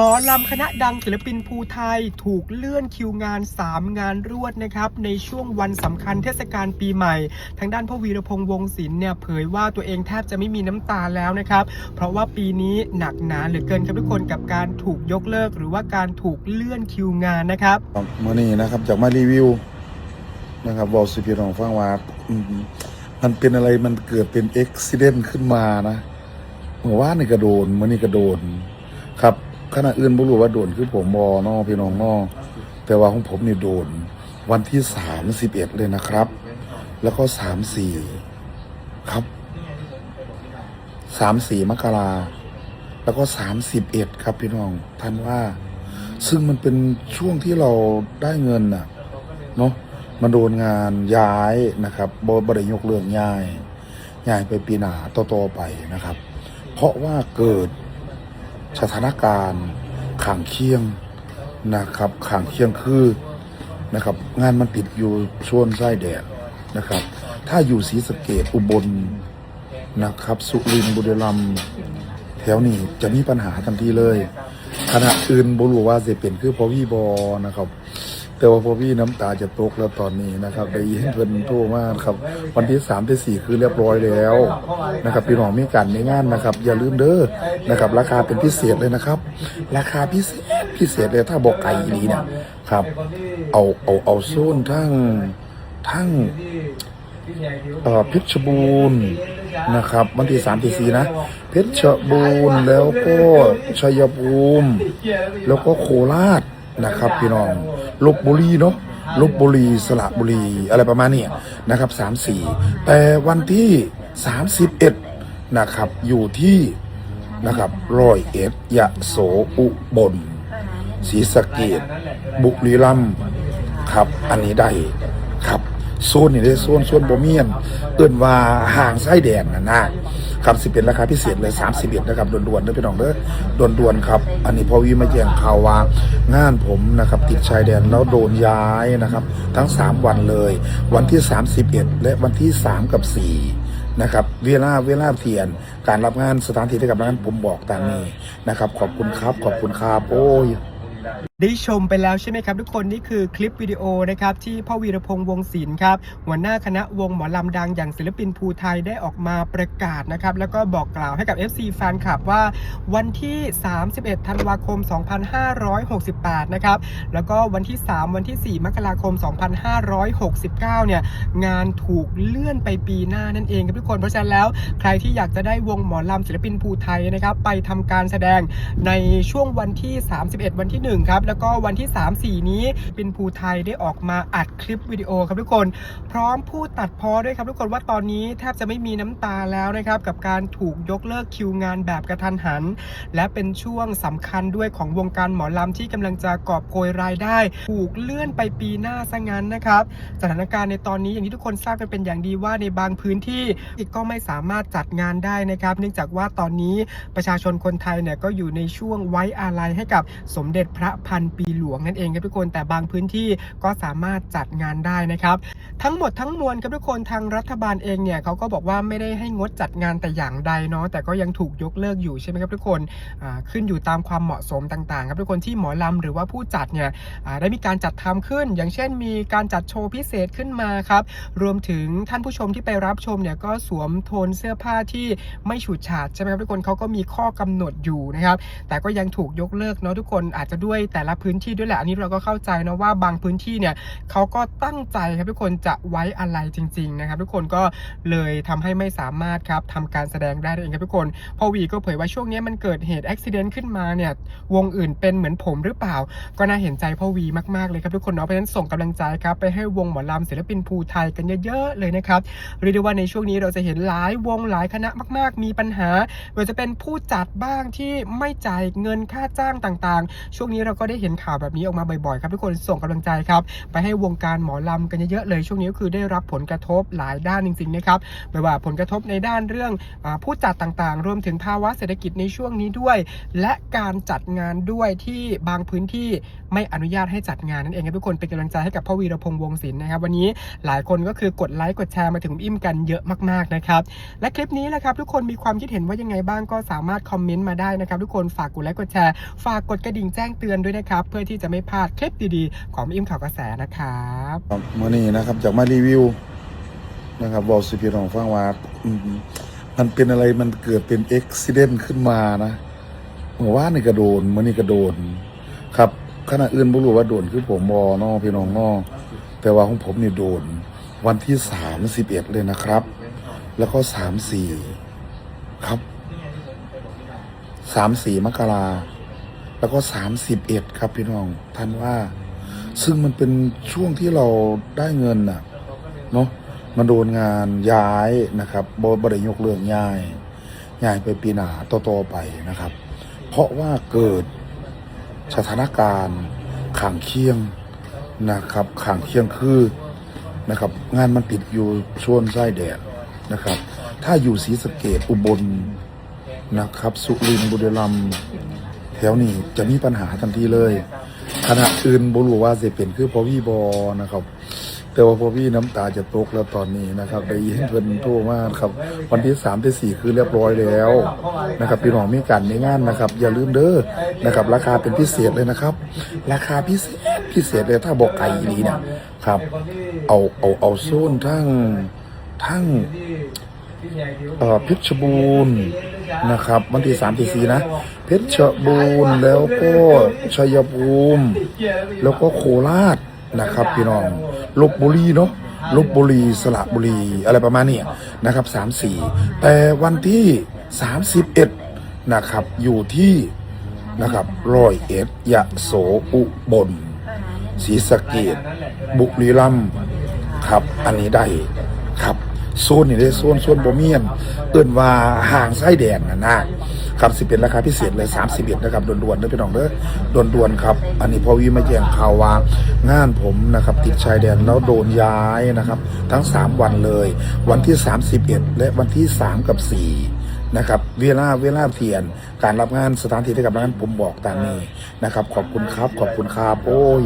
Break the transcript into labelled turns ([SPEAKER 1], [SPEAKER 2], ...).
[SPEAKER 1] มอลำคณะดังศิลปินภูไทยถูกเลื่อนคิวงาน 3 งานรวดนะครับในช่วงวันสำคัญเทศกาลปีใหม่ ทางด้านพ่อวีรพงษ์วงศิลป์เนี่ยเผยว่าตัวเองแทบจะไม่มีน้ำตาแล้วนะครับ เพราะว่าปีนี้หนักหนาเหลือเกินครับทุกคนกับการถูกยกเลิก หรือว่าการถูกเลื่อนคิวงานนะครับ
[SPEAKER 2] มื่อนี้นะครับจากมารีวิวนะครับบอกสิพี่น้องฟังว่ามมันเป็นอะไรมันเกิดเป็นอุบิเหตุขึ้นมานะเมื่อวานนี่กระโดนเมื่อนี้กระโดนครับ ขณะอื่นบ่รู้ว่าโดนคือผมบอนอพี่น้องนอแต่ว่าของผมนี่โดน วันที่สามสิบเอ็ดเลยนะครับ แล้วก็สามสี่ครับสามสี่มกราแล้วก็สามสิบเอ็ดครับพี่น้องท่านว่า ซึ่งมันเป็นช่วงที่เราได้เงินน่ะเนาะมันโดนงานย้ายนะครับบบริยกเรื่องย้ายย้ายไปปีหนาต่อๆไปนะครับ เพราะว่าเกิด สถานการณ์ข่างเคียงนะครับข่างเคียงคือนะครับ งานมันติดอยู่ช่วงไส้แดดนะครับ ถ้าอยู่ศรีสะเกดอุบลนะครับ สุรินทร์บุรีรัมย์แถวนี้จะมีปัญหาทันทีเลย ขณะอื่นบรูว่าเสเป็นคือพอวี่บอนะครับ แต่ว่าพอวี่น้ำตาจะตกแล้วตอนนี้นะครับได้ยินเพิ่นโทรมาครับ วันที่สามที่สี่คือเรียบร้อยแล้วนะครับพี่น้องมีกันในงานนะครับ อย่าลืมเด้อนะครับ ราคาเป็นพิเศษเลยนะครับ ราคาพิเศษพิเศษเลยถ้าบอกไก่ดีเนี่ยครับ เอาเอาเอาโซนทั้งทั้งเอ่อเพชรบูรณ์นะครับวันที่สามที่สี่นะ เพชรบูรณ์แล้วก็ชัยภูมิ แล้วก็โคราช นะครับ พี่น้องลบบุรีเนาะลบบุรีสระบุรีอะไรประมาณนี้นะครับสามสี่แต่วันที่สามสิบเอ็ดนะครับ อยู่ที่นะครับร้อยเอ็ดยะโสอุบลศรีสะเกดบุรีรัมย์ครับ อันนี้ได้ครับโซนนี่ได้โซนโซนบ่เมียน เอิ่นว่าห่างไส้แดนนะนะ ครับสิเป็นราคาพิเศษเลย31นะครับด่วนๆเด้อพี่น้องเด้อด่วนๆครับ อันนี้พอวีมาแจ้งข่าวว่างานผมนะครับติดชายแดนแล้วโดนย้ายนะครับ ทั้ง3วันเลย วันที่31และวันที่3กับ4นะครับเวลาเวลาเทียน การรับงานสถานที่ที่กับงานผมบอกตามนี้นะครับ ขอบคุณครับขอบคุณครับโอ้ย
[SPEAKER 1] ได้ชมไปแล้วใช่ไหมครับ ทุกคนนี่คือคลิปวิดีโอนะครับที่พ่อวีรพงษ์วงศิลป์ครับหัวหน้าคณะวงหมอลำดังอย่างศิลปินภูไทยได้ออกมาประกาศนะครับแล้วก็บอกกล่าวให้กับ FC แฟนคลับว่าวันที่ 31 ธันวาคม 2568 นะครับแล้วก็วันที่ 3 วันที่ 4 มกราคม 2569 เนี่ยงานถูกเลื่อนไปปีหน้านั่นเองครับทุกคนเพราะฉะนั้นแล้วใครที่อยากจะได้วงหมอลำศิลปินภูไทยนะครับไปทำการแสดงในช่วงวันที่ 31 วันที่ 1 ครับแล้วก็วันที่ 3 4 นี้เป็นภูไทยได้ออกมาอัดคลิปวิดีโอครับทุกคน พร้อมพูดตัดพอด้วยครับทุกคนว่าตอนนี้แทบจะไม่มีน้ำตาแล้วนะครับกับการถูกยกเลิกคิวงานแบบกระทันหัน และเป็นช่วงสำคัญด้วยของวงการหมอลำที่กำลังจะกอบโกยรายได้ ถูกเลื่อนไปปีหน้าซะงั้นนะครับสถานการณ์ในตอนนี้อย่างที่ทุกคนทราบกันเป็นอย่างดีว่าในบางพื้นที่ก็ไม่สามารถจัดงานได้นะครับ เนื่องจากว่าตอนนี้ประชาชนคนไทยเนี่ยก็อยู่ในช่วงไว้อาลัยให้กับสมเด็จพระพันปีหลวงนั่นเองครับทุกคนแต่บางพื้นที่ก็สามารถจัดงานได้นะครับ ทั้งหมดทั้งมวลครับทุกคนทางรัฐบาลเองเนี่ยเขาก็บอกว่าไม่ได้ให้งดจัดงานแต่อย่างใดเนาะแต่ก็ยังถูกยกเลิกอยู่ใช่ไหมครับทุกคนขึ้นอยู่ตามความเหมาะสมต่างๆ ครับทุกคนที่หมอลำหรือว่าผู้จัดเนี่ยได้มีการจัดทำขึ้น อย่างเช่น มีการจัดโชว์พิเศษขึ้นมาครับรวมถึงท่านผู้ชมที่ไปรับชมเนี่ยก็สวมโทนเสื้อผ้าที่ไม่ฉูดฉาดใช่ไหมครับทุกคนเขาก็มีข้อกำหนดอยู่นะครับแต่ก็ยังถูกยกเลิกเนาะทุกคนอาจจะด้วยแต่ละพื้นที่ด้วยแหละอันนี้เราก็เข้าใจนะว่าบางพื้นที่เนี่ยเขาก็ตั้งใจครับทุกคนจะไว้อะไรจริง ๆ นะครับ ทุกคนก็เลยทำให้ไม่สามารถครับทำการแสดงได้เองครับทุกคนพอวีก็เผยว่าช่วงนี้มันเกิดเหตุอุบิเหตุขึ้นมาเนี่ยวงอื่นเป็นเหมือนผมหรือเปล่า ก็น่าเห็นใจพ่อวีมากๆเลยครับทุกคนเนาะเพราะฉะนั้นส่งกำลังใจครับไปให้วงหมอลำศิลปินภูไทยกันเยอะๆเลยนะครับเรียกได้ว่าในช่วงนี้เราจะเห็นหลายวงหลายคณะมาก ๆ มีปัญหาว่าจะเป็นผู้จัดบ้างที่ไม่จ่ายเงินค่าจ้างต่างๆ ช่วงนี้เราก็ได้เห็นข่าวแบบนี้ออกมาบ่อยๆครับทุกคนส่งกำลังใจครับไปให้วงการหมอลำกันเยอะๆเลยช่วงนี้ก็คือได้รับผลกระทบหลายด้านจริงๆนะครับไม่ว่าผลกระทบในด้านเรื่องอผู้จัดต่างๆ รวมถึงภาวะเศรษฐกิจในช่วงนี้ด้วย และการจัดงานด้วยที่บางพื้นที่ไม่อนุญาตให้จัดงานนั่นเองครับทุกคนเป็นกำลังใจให้กับพ่อวีรพงษ์วงศิลป์นะครับ วันนี้หลายคนก็คือกดไลค์กดแชร์มาถึงอิ่มกันเยอะมากๆนะครับและคลิปนี้นะครับทุกคนมีความคิดเห็นว่ายังไงบ้างก็สามารถคอมเมนต์มาได้นะครับทุกคนฝากกดไลค์กดแชร์ฝากกดกระดิ่งแจ้งเตือนด้วยนะครับ เพื่อที่จะไม่พลาดคลิปดีๆ ของอิ่มข่าวกระแสนะครับ
[SPEAKER 2] มื่อนี้นะครับจากมารีวิวนะครับบอกสิพี่น้องฟังว่ามันเป็นอะไรมันเกิดเป็นอุบิเหตุขึ้นมานะเมื่อวานนี่กระโดนมื่อนี้กระโดน ครับขณะอื่นบ่รู้ว่าโดนคือผมบอนอพี่น้องนอแต่ว่าของผมนี่โดน วันที่สามสิบเอ็ดเลยนะครับ แล้วก็สามสี่ครับสามสี่มกรา แล้วก็สามสิบเอ็ดครับพี่น้องท่านว่า ซึ่งมันเป็นช่วงที่เราได้เงินน่ะเนาะมาโดนงานย้ายนะครับบบ่ได้ยกเรื่องย้ายย้ายไปปีหนาต่อๆไปนะครับ เพราะว่าเกิดสถานการณ์ข่างเคียงนะครับข่างเคียงคือนะครับ งานมันติดอยู่ช่วงไส้แดดนะครับ ถ้าอยู่ศรีสะเกดอุบลนะครับ สุรินทร์บุรีรัมย์ แถวนี้จะมีปัญหาทันทีเลยขณะอื่นบรูว่าจะเป็นคือพอพี่บอนะครับ แต่ว่าพอพี่น้ำตาจะตกแล้วตอนนี้นะครับได้ยินเพิ่นโทรมากครับ วันที่สามที่สี่คือเรียบร้อยแล้วนะครับพี่น้องมีการมีงานนะครับ อย่าลืมเด้อนะครับ ราคาเป็นพิเศษเลยนะครับ ราคาพิเศษพิเศษเลยถ้าบอกไก่อีหลีเนี่ยครับ เอาเอาเอาโซนทั้งทั้งเอ่อเพชบูรณ์ นะครับ วันที่สามที่สี่นะ เพชรบูรณ์แล้วก็ชัยภูมิ แล้วก็โคราชนะครับ พี่น้องลบบุรีเนาะลบบุรีสระบุรีอะไรประมาณนี้นะครับสามสี่แต่วันที่สามสิบเอ็ดนะครับอยู่ที่นะครับร้อยเอ็ดยะโสอุบลศรีสะเกดบุรีรัมย์ครับ อันนี้ได้ครับ โซนนี่ได้โซนโซนโบเมียนเอิ้นว่าห่างไส้แดนนะนะครับสิเป็นราคาพิเศษเลย31นะครับด่วนๆเด้อพี่น้องเด้อด่วนๆครับ อันนี้พอวีมาแจ้งข่าวว่างานผมนะครับ ติดชายแดนแล้วโดนย้ายนะครับ ทั้ง3วันเลย วันที่31และวันที่3กับ4นะครับเวลาเวลาเทียน การรับงานสถานที่ที่กับงานผมบอกตามนี้นะครับ ขอบคุณครับขอบคุณครับโอ้ย